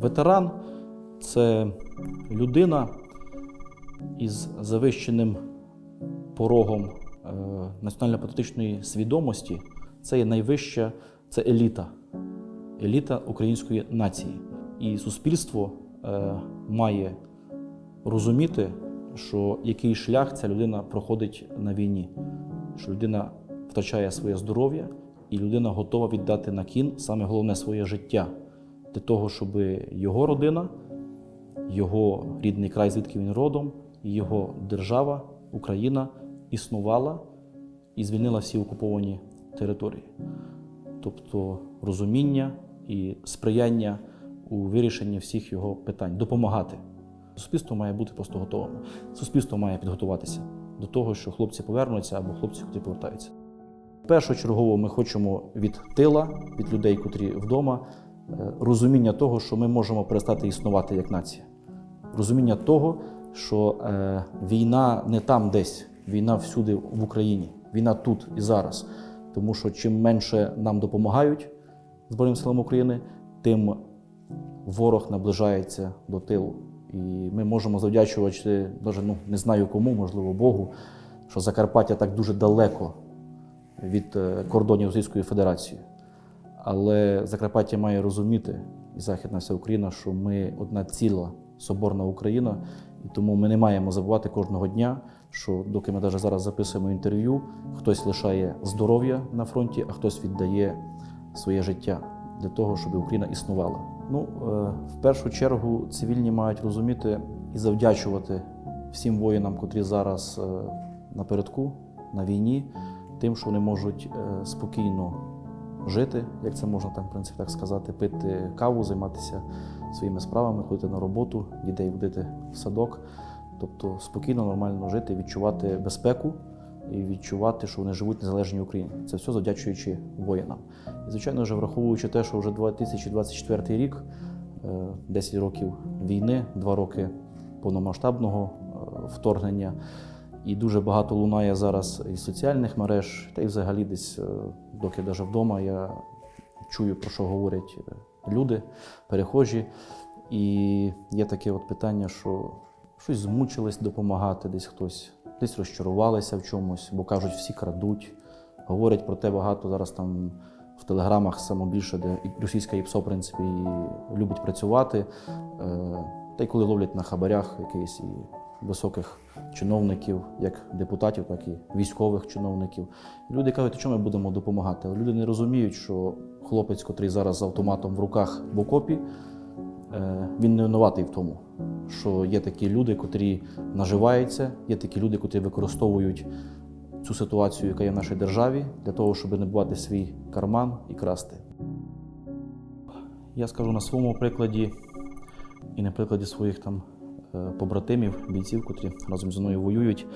ветеран це людина із завищеним порогом е, національно-патріотичної свідомості. Це є найвища, це еліта, еліта української нації. І суспільство е, має розуміти, що який шлях ця людина проходить на війні, що людина втрачає своє здоров'я, і людина готова віддати на кін саме головне своє життя для того, щоб його родина, його рідний край, звідки він родом, його держава, Україна існувала і звільнила всі окуповані території. Тобто розуміння і сприяння у вирішенні всіх його питань, допомагати. Суспільство має бути просто готовим. Суспільство має підготуватися до того, що хлопці повернуться або хлопці, котрі повертаються. Першочергово ми хочемо від тила, від людей, котрі вдома, розуміння того, що ми можемо перестати існувати як нація. Розуміння того, що е, війна не там десь, війна всюди в Україні, війна тут і зараз. Тому що чим менше нам допомагають Збройним силам України, тим ворог наближається до тилу. І ми можемо завдячувати, навіть ну, не знаю кому, можливо, Богу, що Закарпаття так дуже далеко від е, кордонів Російської Федерації. Але Закарпаття має розуміти, і Західна вся Україна, що ми одна ціла соборна Україна, і тому ми не маємо забувати кожного дня, що доки ми навіть зараз записуємо інтерв'ю, хтось лишає здоров'я на фронті, а хтось віддає своє життя для того, щоб Україна існувала. Ну, е, в першу чергу, цивільні мають розуміти і завдячувати всім воїнам, котрі зараз е, напередку, на війні, тим, що вони можуть е, спокійно жити, як це можна там, в принципі, так сказати, пити каву, займатися своїми справами, ходити на роботу, дітей водити в садок. Тобто спокійно, нормально жити, відчувати безпеку і відчувати, що вони живуть в незалежній Україні. Це все завдячуючи воїнам. І, звичайно, вже враховуючи те, що вже 2024 рік, е, 10 років війни, 2 роки повномасштабного е, вторгнення. І дуже багато лунає зараз із соціальних мереж, та й взагалі десь, е, доки навіть вдома, я чую, про що говорять е, люди, перехожі. І є таке от питання, що щось змучились допомагати, десь хтось, десь розчарувалися в чомусь, бо кажуть, всі крадуть. Говорять про те багато зараз там в телеграмах саме більше, де російська ІПСО, в принципі, любить працювати. Е, Та й коли ловлять на хабарях якихось і високих чиновників, як депутатів, так і військових чиновників. Люди кажуть, що ми будемо допомагати. Люди не розуміють, що хлопець, котрий зараз з автоматом в руках в окопі, е, він не винуватий в тому, що є такі люди, котрі наживаються, є такі люди, котрі використовують цю ситуацію, яка є в нашій державі, для того, щоб не бувати свій карман і красти. Я скажу на своєму прикладі і на прикладі своїх там побратимів, бійців, котрі разом зі мною воюють.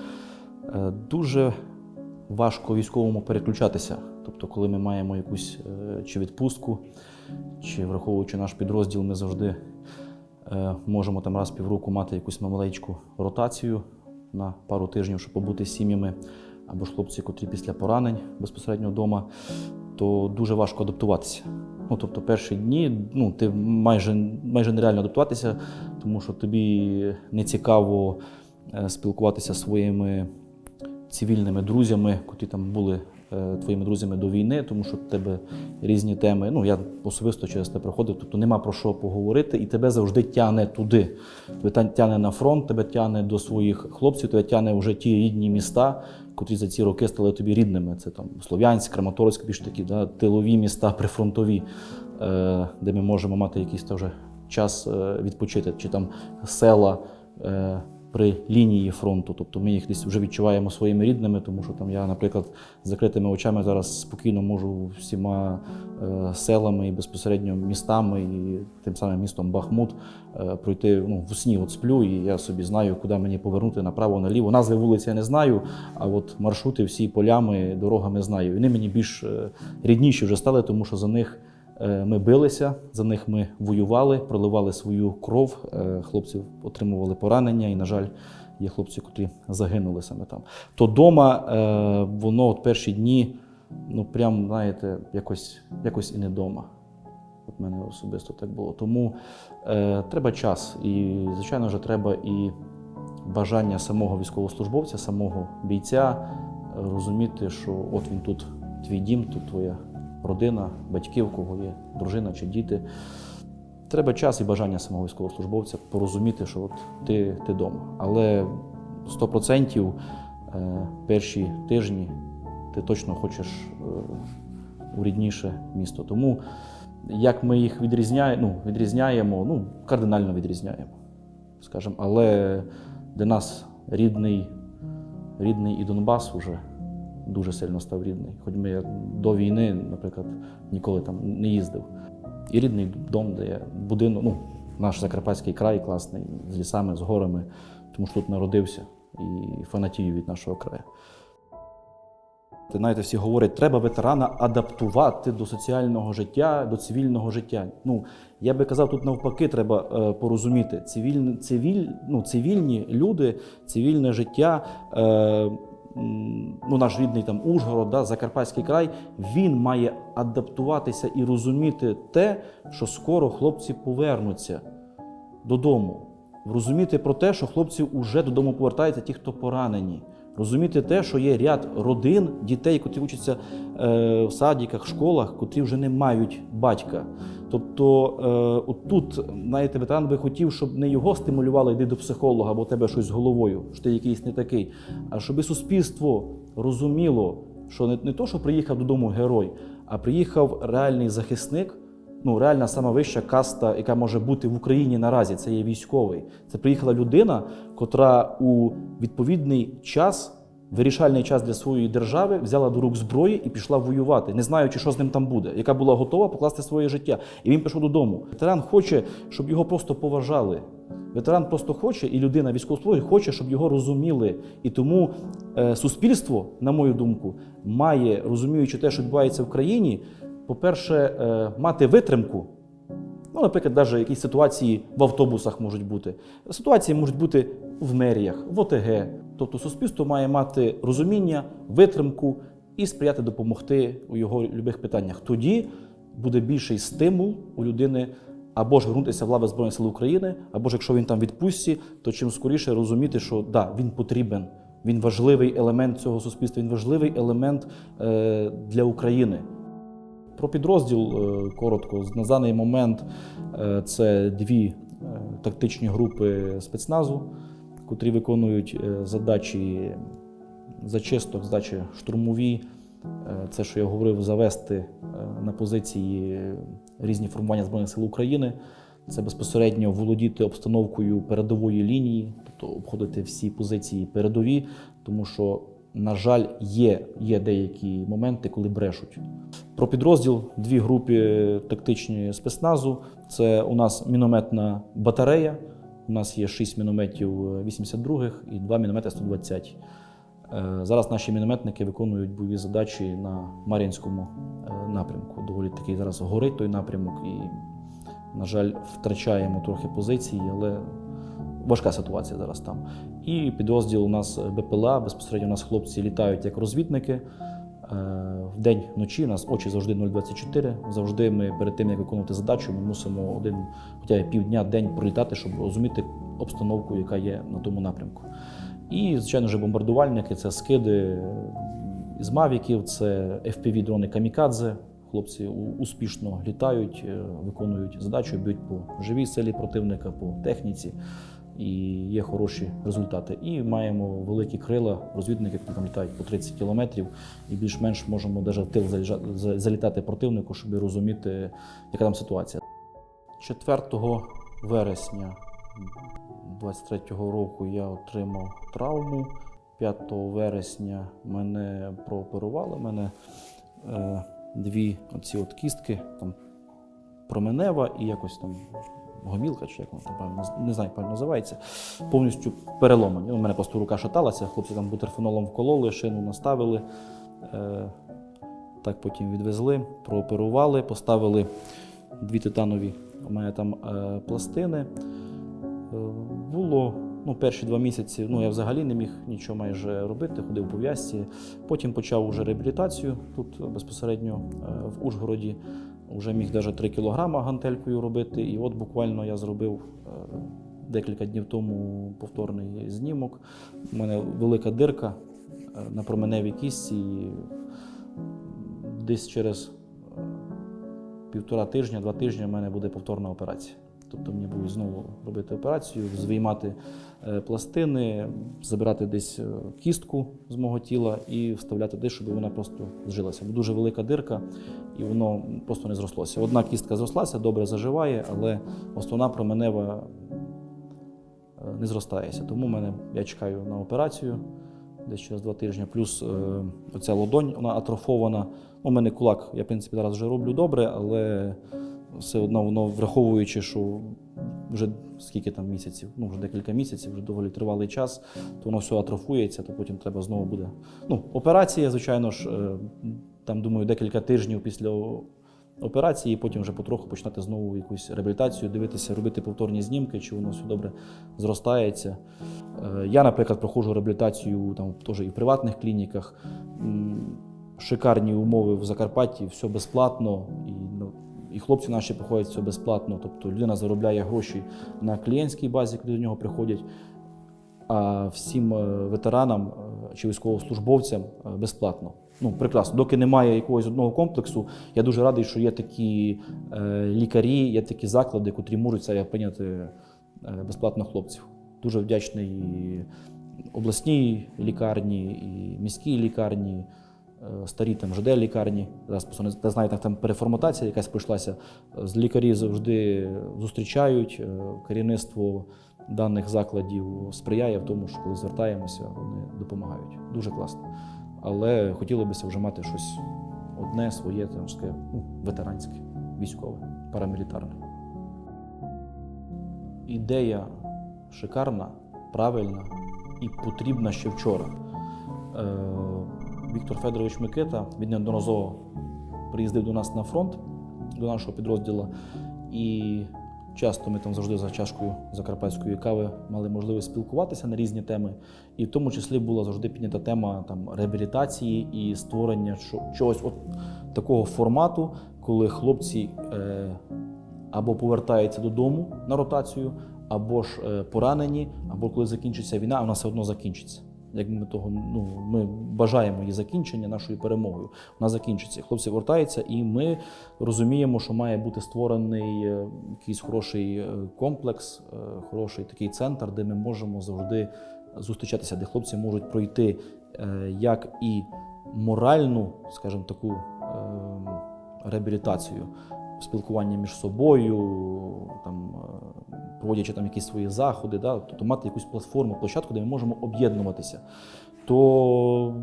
Е, Дуже важко військовому переключатися. Тобто, коли ми маємо якусь е, чи відпустку, чи враховуючи наш підрозділ, ми завжди е, можемо там раз півроку мати якусь маленьку ротацію на пару тижнів, щоб побути з сім'ями, або ж хлопці, котрі після поранень безпосередньо вдома, то дуже важко адаптуватися. Ну, тобто, перші дні ну, ти майже, майже нереально адаптуватися, тому що тобі не цікаво е, спілкуватися зі своїми цивільними друзями, котрі там були е, твоїми друзями до війни, тому що в тебе різні теми. Ну, я особисто через те проходив, тобто нема про що поговорити, і тебе завжди тягне туди. Тебе тягне на фронт, тебе тягне до своїх хлопців, тебе тягне вже ті рідні міста, котрі за ці роки стали тобі рідними. Це там Слов'янськ, Краматорськ, більш такі да, тилові міста, прифронтові, е, де ми можемо мати якийсь теж час е, відпочити, чи там села. Е, при лінії фронту, тобто ми їх десь вже відчуваємо своїми рідними, тому що там я, наприклад, з закритими очами зараз спокійно можу всіма е, селами і безпосередньо містами, і тим самим містом Бахмут е, пройти ну, в сні от сплю, і я собі знаю, куди мені повернути направо, наліво. Назви вулиці я не знаю, а от маршрути всі полями, дорогами знаю. І вони мені більш е, рідніші вже стали, тому що за них. Е, Ми билися, за них ми воювали, проливали свою кров. е, Хлопці отримували поранення, і, на жаль, є хлопці, котрі загинули саме там. То дома е, воно от перші дні, ну прям, знаєте, якось, якось і не дома. От мене особисто так було. Тому е, треба час. І, звичайно вже треба і бажання самого військовослужбовця, самого бійця розуміти, що от він тут твій дім, тут твоя родина, батьки, у кого є дружина чи діти. Треба час і бажання самого військовослужбовця порозуміти, що от ти, ти вдома. Але 100% е, перші тижні ти точно хочеш е, у рідніше місто. Тому як ми їх відрізняємо, ну, відрізняємо, ну, кардинально відрізняємо, скажімо. Але для нас рідний, рідний і Донбас вже дуже сильно став рідний. Хоч ми до війни, наприклад, ніколи там не їздив. І рідний дом, я будинок, ну, наш Закарпатський край класний, з лісами, з горами, тому що тут народився і фанатію від нашого краю. Знаєте, всі говорять, треба ветерана адаптувати до соціального життя, до цивільного життя. Ну, я би казав, тут навпаки, треба е, порозуміти. Цивільні, цивіль, ну, цивільні люди, цивільне життя, е, ну, наш рідний там Ужгород, да, Закарпатський край, він має адаптуватися і розуміти те, що скоро хлопці повернуться додому. Розуміти про те, що хлопці вже додому повертаються, ті, хто поранені. Розуміти те, що є ряд родин, дітей, котрі вчаться е, в садиках, школах, котрі вже не мають батька. Тобто, е, от тут, знаєте, ветеран би хотів, щоб не його стимулювали, йди до психолога, бо у тебе щось з головою, що ти якийсь не такий, а щоб суспільство розуміло, що не то, що приїхав додому герой, а приїхав реальний захисник, ну, реальна сама вища каста, яка може бути в Україні наразі, це є військовий. Це приїхала людина, котра у відповідний час, вирішальний час для своєї держави, взяла до рук зброї і пішла воювати, не знаючи, що з ним там буде, яка була готова покласти своє життя. І він пішов додому. Ветеран хоче, щоб його просто поважали. Ветеран просто хоче, і людина військовослужбовець хоче, щоб його розуміли. І тому е, суспільство, на мою думку, має, розуміючи те, що відбувається в країні, по-перше, е, мати витримку. Ну, наприклад, навіть якісь ситуації в автобусах можуть бути. Ситуації можуть бути в меріях, в ОТГ. Тобто суспільство має мати розуміння, витримку і сприяти допомогти у його любих питаннях. Тоді буде більший стимул у людини або ж вернутися в лави Збройних сил України, або ж якщо він там відпустці, то чим скоріше розуміти, що да, він потрібен. Він важливий елемент цього суспільства, він важливий елемент е, для України. Про підрозділ е, коротко. На даний момент е, це дві е, тактичні групи спецназу, котрі виконують задачі зачисток, здачі штурмові. Це, що я говорив, завести на позиції різні формування Збройних сил України. Це безпосередньо володіти обстановкою передової лінії, тобто обходити всі позиції передові, тому що, на жаль, є, є деякі моменти, коли брешуть. Про підрозділ дві групи тактичні спецназу. Це у нас мінометна батарея. У нас є 6 мінометів 82-х і 2 міномети 120. Е, Зараз наші мінометники виконують бойові задачі на Мар'їнському е, напрямку. Доволі такий зараз горить той напрямок, і, на жаль, втрачаємо трохи позиції, але важка ситуація зараз там. І підрозділ у нас БПЛА. Безпосередньо у нас хлопці літають як розвідники. Е, Вдень, вночі у нас очі завжди 0,24. Завжди ми перед тим, як виконувати задачу, ми мусимо один, хоча півдня, день пролітати, щоб розуміти обстановку, яка є на тому напрямку. І, звичайно ж, бомбардувальники це скиди з мавіків, це FPV-дрони Камікадзе. Хлопці успішно літають, е, виконують задачу, б'ють по живій силі противника, по техніці, і є хороші результати. І маємо великі крила розвідники, які літають по 30 кілометрів, і більш-менш можемо навіть в тил залітати противнику, щоб розуміти, яка там ситуація. 4 вересня 23-го року я отримав травму. 5 вересня мене прооперували. Мене е, дві оці от кістки, там променева і якось там гомілка, чи як воно там правильно не знаю, як правильно називається, повністю переломані. У мене просто рука шаталася, хлопці там бутерфенолом вкололи, шину наставили. Е, так потім відвезли, прооперували, поставили дві титанові у мене там е, пластини. Е, Було ну, перші два місяці, ну я взагалі не міг нічого майже робити, ходив по в'язці. Потім почав уже реабілітацію тут безпосередньо е, в Ужгороді. Вже міг навіть 3 кілограма гантелькою робити. І от буквально я зробив е, декілька днів тому повторний знімок. У мене велика дирка е, на променевій кістці. І десь через е, півтора тижня, два тижні в мене буде повторна операція. Тобто мені будуть знову робити операцію, звиймати е, пластини, забирати десь е, кістку з мого тіла і вставляти десь, щоб вона просто зжилася. Бо дуже велика дирка, і воно просто не зрослося. Одна кістка зрослася, добре заживає, але основна променева е, не зростається. Тому мене я чекаю на операцію десь через два тижні. Плюс е, оця ладонь, вона атрофована. У мене кулак, я в принципі зараз вже роблю добре, але все одно воно враховуючи, що вже скільки там місяців, ну вже декілька місяців, вже доволі тривалий час, то воно все атрофується, то потім треба знову буде. Ну, операція, звичайно ж, е, там думаю, декілька тижнів після операції, і потім вже потроху починати знову якусь реабілітацію, дивитися, робити повторні знімки, чи воно все добре зростається. Е, Я, наприклад, проходжу реабілітацію там теж і в приватних клініках. Шикарні умови в Закарпатті, все безплатно, і, і хлопці наші приходять все безплатно. Тобто людина заробляє гроші на клієнтській базі, коли до нього приходять. А всім е, ветеранам е, чи військовослужбовцям е, безплатно. Ну, прекрасно. Доки немає якогось одного комплексу, я дуже радий, що є такі лікарі, є такі заклади, котрі можуть прийняти безплатно хлопців. Дуже вдячний і обласній лікарні, і міській лікарні, е, старій там ЖД лікарні. Зараз просто не там переформатація якась прийшлася. З лікарі завжди зустрічають. е, Керівництво даних закладів сприяє в тому, що коли звертаємося, вони допомагають. Дуже класно. Але хотілося б вже мати щось одне своє, там таке, ну, ветеранське, військове, парамілітарне. Ідея шикарна, правильна і потрібна ще вчора. Е, Віктор Федорович Микита він неодноразово приїздив до нас на фронт, до нашого підрозділу, і часто ми там завжди за чашкою закарпатської кави мали можливість спілкуватися на різні теми. І в тому числі була завжди піднята тема там, реабілітації і створення чогось от такого формату, коли хлопці е, або повертаються додому на ротацію, або ж е, поранені, або коли закінчиться війна, вона все одно закінчиться. Як ми того ну ми бажаємо її закінчення нашою перемогою. Вона закінчиться. Хлопці вертаються, і ми розуміємо, що має бути створений е, якийсь хороший е, комплекс, е, хороший такий центр, де ми можемо завжди зустрічатися, де хлопці можуть пройти як і моральну, скажімо, таку е, реабілітацію, спілкування між собою, там, е, проводячи там якісь свої заходи, да, тобто мати якусь платформу, площадку, де ми можемо об'єднуватися. То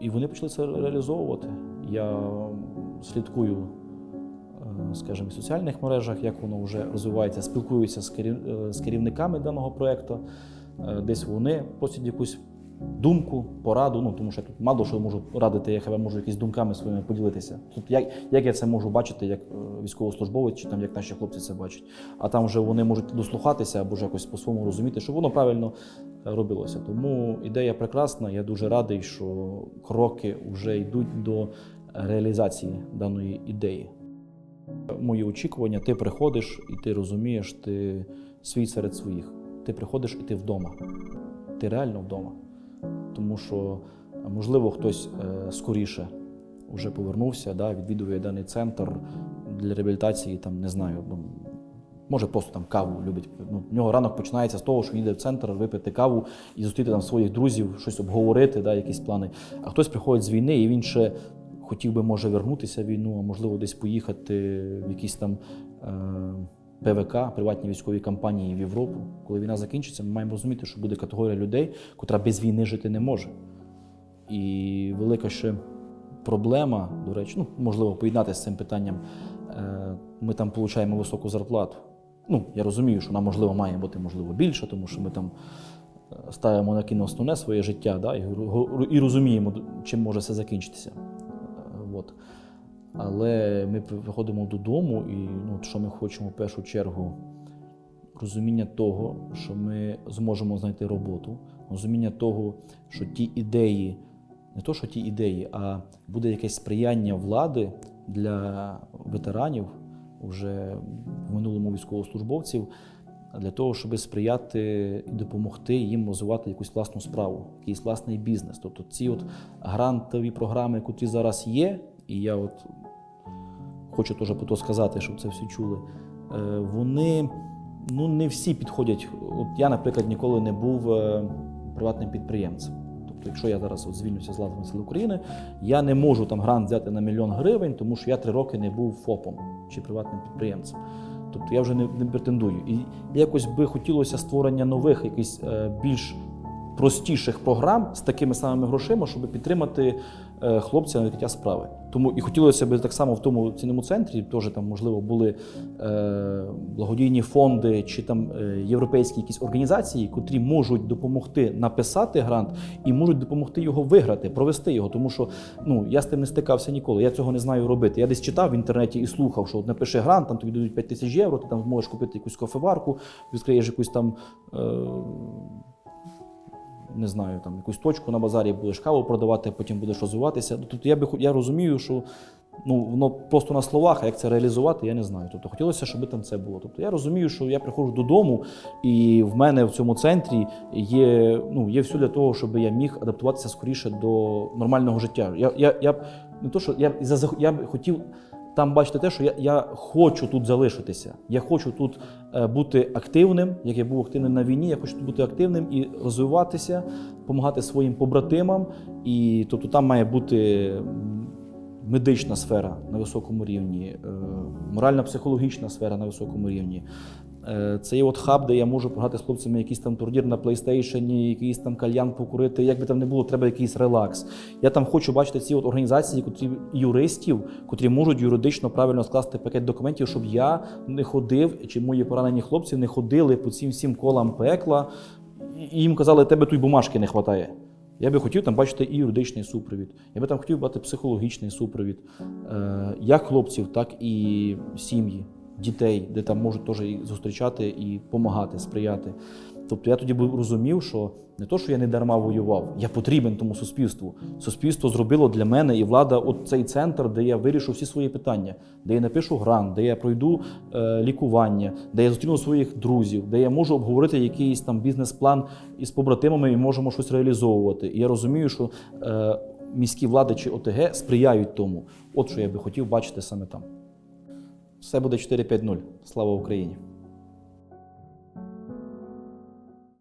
і вони почали це реалізовувати. Я слідкую, е, скажімо, в соціальних мережах, як воно вже розвивається, спілкуюся з е, керівниками даного проєкту. Десь вони просять якусь думку, пораду. Ну тому що тут мало що можу радити, я хіба можу якісь думками своїми поділитися. Тут як, як я це можу бачити, як е, військовослужбовець, чи там як наші хлопці це бачать. А там вже вони можуть дослухатися або ж якось по-своєму розуміти, щоб воно правильно е, робилося. Тому ідея прекрасна. Я дуже радий, що кроки вже йдуть до реалізації даної ідеї. Мої очікування, ти приходиш і ти розумієш, ти свій серед своїх. Ти приходиш і ти вдома. Ти реально вдома. Тому що, е, можливо, хтось е, скоріше вже повернувся, да, відвідує даний центр для реабілітації, там, не знаю, ну, може просто там каву любить. Ну, в нього ранок починається з того, що він йде в центр випити каву і зустріти там своїх друзів, щось обговорити, да, якісь плани. А хтось приходить з війни, і він ще хотів би, може, вернутися в війну, а можливо, десь поїхати в якісь там. Е- ПВК, приватні військові компанії в Європу. Коли війна закінчиться, ми маємо розуміти, що буде категорія людей, котра без війни жити не може. І велика ще проблема, до речі, ну, можливо, поєднати з цим питанням. Е, Ми там отримуємо високу зарплату. Ну, я розумію, що вона, можливо, має бути можливо більше, тому що ми там е, ставимо на кіно основне своє життя, да, і, розуміємо, чим може все закінчитися. Е, От. Але ми виходимо додому, і ну, що ми хочемо в першу чергу розуміння того, що ми зможемо знайти роботу, розуміння того, що ті ідеї, не то, що ті ідеї, а буде якесь сприяння влади для ветеранів, вже в минулому військовослужбовців, для того, щоб сприяти і допомогти їм розвивати якусь власну справу, якийсь власний бізнес. Тобто ці от грантові програми, які зараз є, і я от хочу теж про то сказати, щоб це всі чули. е, Вони ну, не всі підходять. От я, наприклад, ніколи не був е, приватним підприємцем. Тобто, якщо я зараз от звільнюся з Лазерної сили України, я не можу там грант взяти на мільйон гривень, тому що я три роки не був ФОПом чи приватним підприємцем. Тобто я вже не, не претендую. І якось би хотілося створення нових, якихось е, більш простіших програм з такими самими грошима, щоб підтримати е, хлопця на відкриття справи. Тому і хотілося б так само в тому цінному центрі, теж там, можливо, були е, благодійні фонди чи там е, європейські якісь організації, котрі можуть допомогти написати грант і можуть допомогти його виграти, провести його. Тому що ну я з тим не стикався ніколи. Я цього не знаю робити. Я десь читав в інтернеті і слухав, що от напиши грант, там тобі дадуть 5 тисяч євро, ти там зможеш купити якусь кофеварку, відкриєш якусь там. Е, не знаю, там якусь точку на базарі будеш каву продавати, потім будеш розвиватися. Ну, Тобто я би я розумію, що ну воно просто на словах, а як це реалізувати, я не знаю. Тобто хотілося, щоб там це було. Тобто я розумію, що я приходжу додому, і в мене в цьому центрі є, ну, є все для того, щоб я міг адаптуватися скоріше до нормального життя. Я, я, я не то, що я, я б хотів. Там бачите те, що я, я хочу тут залишитися. Я хочу тут е, бути активним, як я був активним на війні. Я хочу тут бути активним і розвиватися, допомагати своїм побратимам. І тобто там має бути медична сфера на високому рівні, е, морально-психологічна сфера на високому рівні. Е, Це є от хаб, де я можу пограти з хлопцями якийсь там турнір на PlayStation, якийсь там кальян покурити. Як би там не було, треба якийсь релакс. Я там хочу бачити ці от організації, котрі юристів, котрі можуть юридично правильно скласти пакет документів, щоб я не ходив, чи мої поранені хлопці не ходили по цим всім колам пекла, і їм казали, тебе тут бумажки не вистачає. Я би хотів там бачити і юридичний супровід. Я би там хотів бачити психологічний супровід, е, як хлопців, так і сім'ї, дітей, де там можуть теж і зустрічати і допомагати, сприяти. Тобто я тоді розумів, що не то, що я не дарма воював, я потрібен тому суспільству. Суспільство зробило для мене і влада от цей центр, де я вирішу всі свої питання, де я напишу грант, де я пройду е, лікування, де я зустріну своїх друзів, де я можу обговорити якийсь там бізнес-план із побратимами і можемо щось реалізовувати. І я розумію, що е, міські влади чи ОТГ сприяють тому. От що я би хотів бачити саме там. Все буде 4-5-0. Слава Україні!